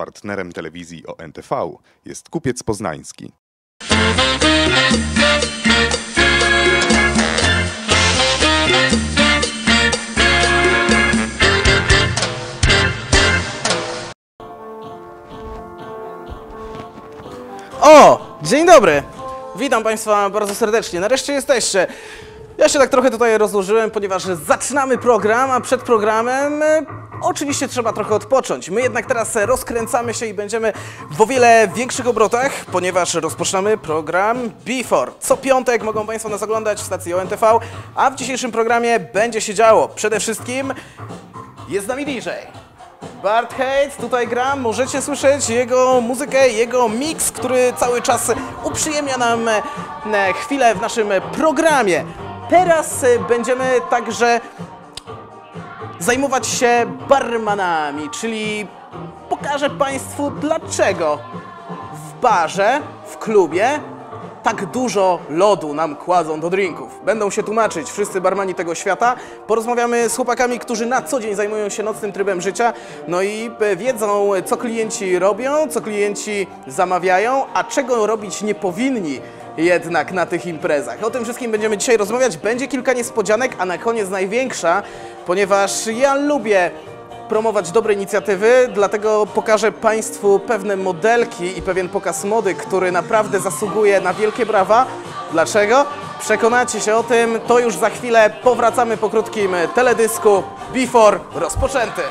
Partnerem telewizji ONTV jest Kupiec Poznański. O! Dzień dobry! Witam Państwa bardzo serdecznie. Nareszcie jesteście. Ja się tak trochę tutaj rozłożyłem, ponieważ zaczynamy program, a przed programem e, oczywiście trzeba trochę odpocząć. My jednak teraz rozkręcamy się i będziemy w o wiele większych obrotach, ponieważ rozpoczynamy program Before. Co piątek mogą Państwo nas oglądać w stacji ONTV, a w dzisiejszym programie będzie się działo. Przede wszystkim jest z nami DJ. Bart Hates tutaj gra, możecie słyszeć jego muzykę, jego mix, który cały czas uprzyjemnia nam e, chwilę w naszym programie. Teraz e, będziemy także zajmować się barmanami, czyli pokażę Państwu dlaczego w barze, w klubie tak dużo lodu nam kładzą do drinków. Będą się tłumaczyć wszyscy barmani tego świata. Porozmawiamy z chłopakami, którzy na co dzień zajmują się nocnym trybem życia, no i e, wiedzą, co klienci robią, co klienci zamawiają, a czego robić nie powinni jednak na tych imprezach. O tym wszystkim będziemy dzisiaj rozmawiać. Będzie kilka niespodzianek, a na koniec największa, ponieważ ja lubię promować dobre inicjatywy, dlatego pokażę Państwu pewne modelki i pewien pokaz mody, który naprawdę zasługuje na wielkie brawa. Dlaczego? Przekonacie się o tym, to już za chwilę powracamy po krótkim teledysku Before rozpoczęty.